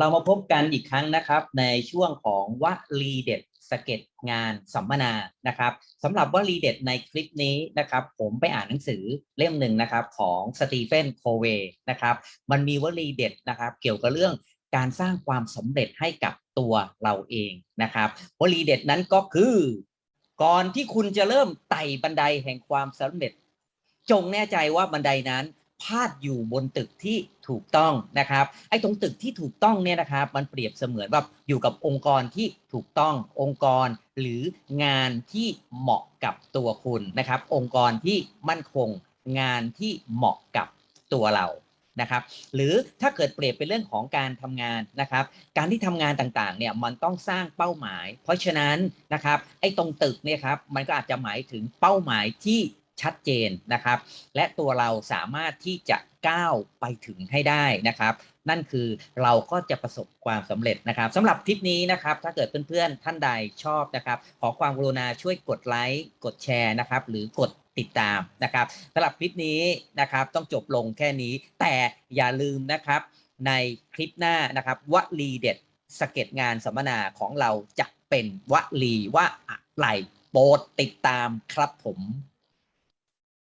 เรามาพบกันอีกครั้งนะครับ ในช่วงของวลีเด็ดสเก็ตงานสัมมนานะครับสำหรับวลีเด็ดในคลิปนี้นะครับ ผมไปอ่านหนังสือเล่มหนึ่งนะครับของสตีเฟนโคเวนะครับ มันมีวลีเด็ดนะครับ เกี่ยวกับเรื่องการสร้างความสำเร็จให้กับตัวเราเองนะครับวลีเด็ดนั้นก็คือ ก่อนที่คุณจะเริ่มไต่บันไดแห่งความสำเร็จ จงแน่ใจว่าบันไดนั้น พาดอยู่บนตึกที่ถูกต้องนะครับ ไอ้ตรงตึกที่ถูกต้องเนี่ยนะครับ มันเปรียบเสมือนแบบอยู่กับองค์กรที่ถูกต้อง องค์กรหรืองานที่เหมาะกับตัวคุณนะครับ องค์กรที่มั่นคง งานที่เหมาะกับตัวเรานะครับ หรือถ้าเกิดเปรียบเป็นเรื่องของการทำงานนะครับ การที่ทำงานต่างๆ เนี่ยมันต้องสร้างเป้าหมาย เพราะฉะนั้นนะครับ ไอ้ตรงตึกเนี่ยครับ มันก็อาจจะหมายถึงเป้าหมายที่ ชัดเจนนะครับ และตัวเราสามารถที่จะก้าวไปถึงให้ได้นะครับ นั่นคือเราก็จะประสบความสำเร็จนะครับสำหรับคลิปนี้นะครับ ถ้าเกิดเพื่อนๆท่านใดชอบนะครับ ขอความกรุณาช่วยกดไลค์กดแชร์นะครับ หรือกดติดตามนะครับสำหรับคลิปนี้นะครับ ต้องจบลงแค่นี้ แต่อย่าลืมนะครับ ในคลิปหน้านะครับวลีเด็ดสเก็ตงานสัมมนาของเราจะเป็นวลีว่าอะไรโปรดติดตามครับผม